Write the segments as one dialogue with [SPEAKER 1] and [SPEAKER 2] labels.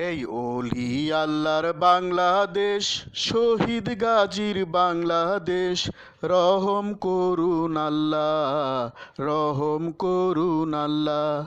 [SPEAKER 1] এই ওলি আল্লাহর বাংলাদেশ শহীদ গাজীর বাংলাদেশ রহম করুন আল্লাহ, রহম করুন আল্লাহ,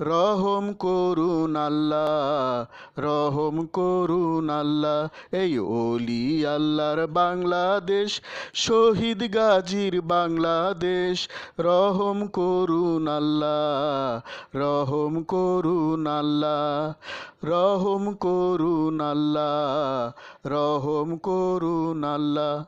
[SPEAKER 1] রহম করুন আল্লাহ, রহম করুন আল্লাহ। এই ওলি আল্লাহর বাংলাদেশ, শহীদ গাজীর বাংলাদেশ, রহম করুন আল্লাহ, রহম করুন আল্লাহ, রহম করুন আল্লাহ, রহম করুন আল্লাহ।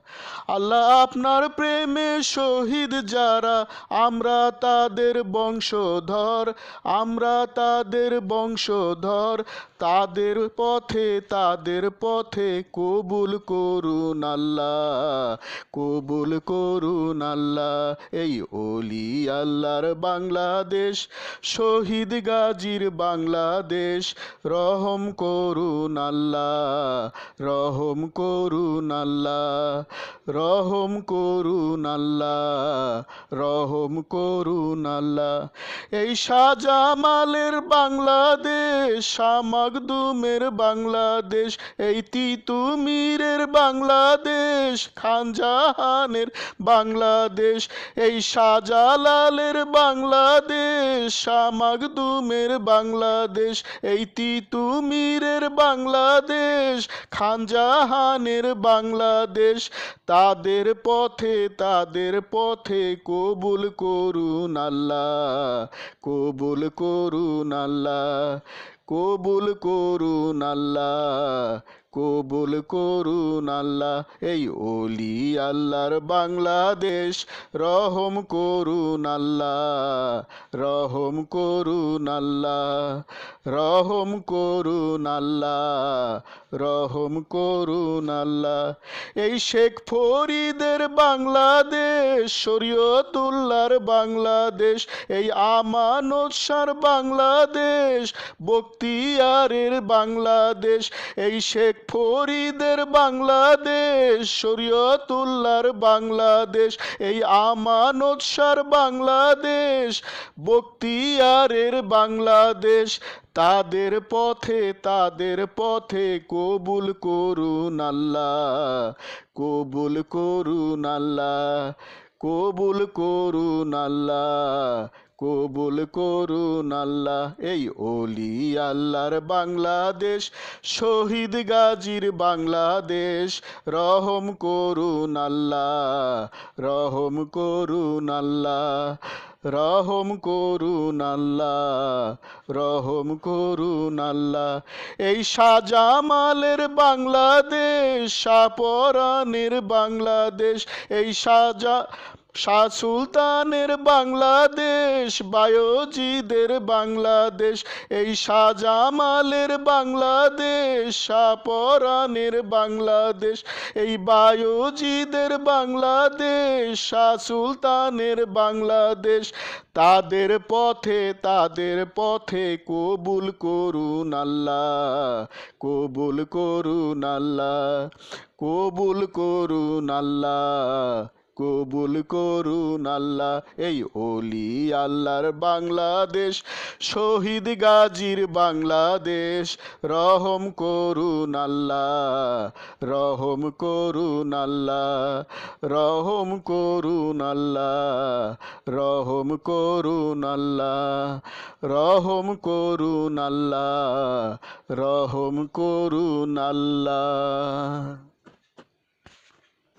[SPEAKER 1] আল্লাহ আপনার প্রেমে শহীদ যারা, আমরা তাদের বংশধর, আমরা তাদের বংশধর, তাদের পথে তাদের পথে কবুল করুন আল্লাহ, কবুল করুন আল্লাহ, এই অলি আল্লাহর বাংলাদেশ, শহীদ গাজীর বাংলাদেশ, রহম করুন আল্লাহ, রহম করুন আল্লাহ, রহম করুন আল্লাহ রহম করুন আল্লাহ এই শাহজামালের বাংলাদেশ শামাকদুমের বাংলাদেশ, এই তিতুমিরের বাংলাদেশ, খানজাহানের বাংলাদেশ, এই শাহজালালের বাংলাদেশ শামাকদুমের বাংলাদেশ, এই তিতুমিরের বাংলাদেশ খানজাহানের বাংলাদেশ তাদের পথে তাদের পথে কবুল করুন আল্লাহ কবুল করুন আল্লাহ। কবুল করুন আল্লাহ, কবুল করুন আল্লাহ। এই ওলি আল্লাহর বাংলাদেশ, রহম করুন আল্লাহ, রহম করুন আল্লাহ, রহম করুন আল্লাহ, রহম করুন আল্লাহ। এই শেখ ফরিদের বাংলাদেশ, শরীয়তুল্লাহর বাংলাদেশ, এই আমানত শাহর বাংলাদেশ বক্তিয়ারের বাংলাদেশ, এই শেখ ফরিদের বাংলাদেশ, শরীয়তুল্লাহর বাংলাদেশ, এই আমানত শাহর বাংলাদেশ, বক্তিয়ারের বাংলাদেশ। তাদের পথে তাদের পথে কবুল করুন আল্লাহ, কবুল করুন আল্লাহ, কবুল করুন আল্লাহ কবুল করুন আল্লাহ, এই ওলি আল্লাহর বাংলাদেশ। শহীদ গাজীর বাংলাদেশ, রহম করুন আল্লাহ, রহম করুন আল্লাহ, রহম করুন আল্লাহ, রহম করুন আল্লাহ। এই সাজামালের বাংলাদেশ, শাহপরানের বাংলাদেশ, এই শাহজা শাহ সুলতানের বাংলাদেশ, বায়োজিদের বাংলাদেশ, এই শাহজামালের বাংলাদেশ শাহপরানের বাংলাদেশ, এই বায়োজিদের বাংলাদেশ, শাহ সুলতানের বাংলাদেশ। তাদের পথে তাদের পথে কবুল করুন আল্লাহ, কবুল করুন আল্লাহ, কবুল করুন আল্লাহ। কবুল করুন আল্লাহ, এই ওলি আল্লাহর বাংলাদেশ, শহীদ গাজীর বাংলাদেশ। রহম করুন আল্লাহ, রহম করুন আল্লাহ, রহম করুন আল্লাহ, রহম করুন আল্লাহ, রহম করুন আল্লাহ, রহম করুন Allah.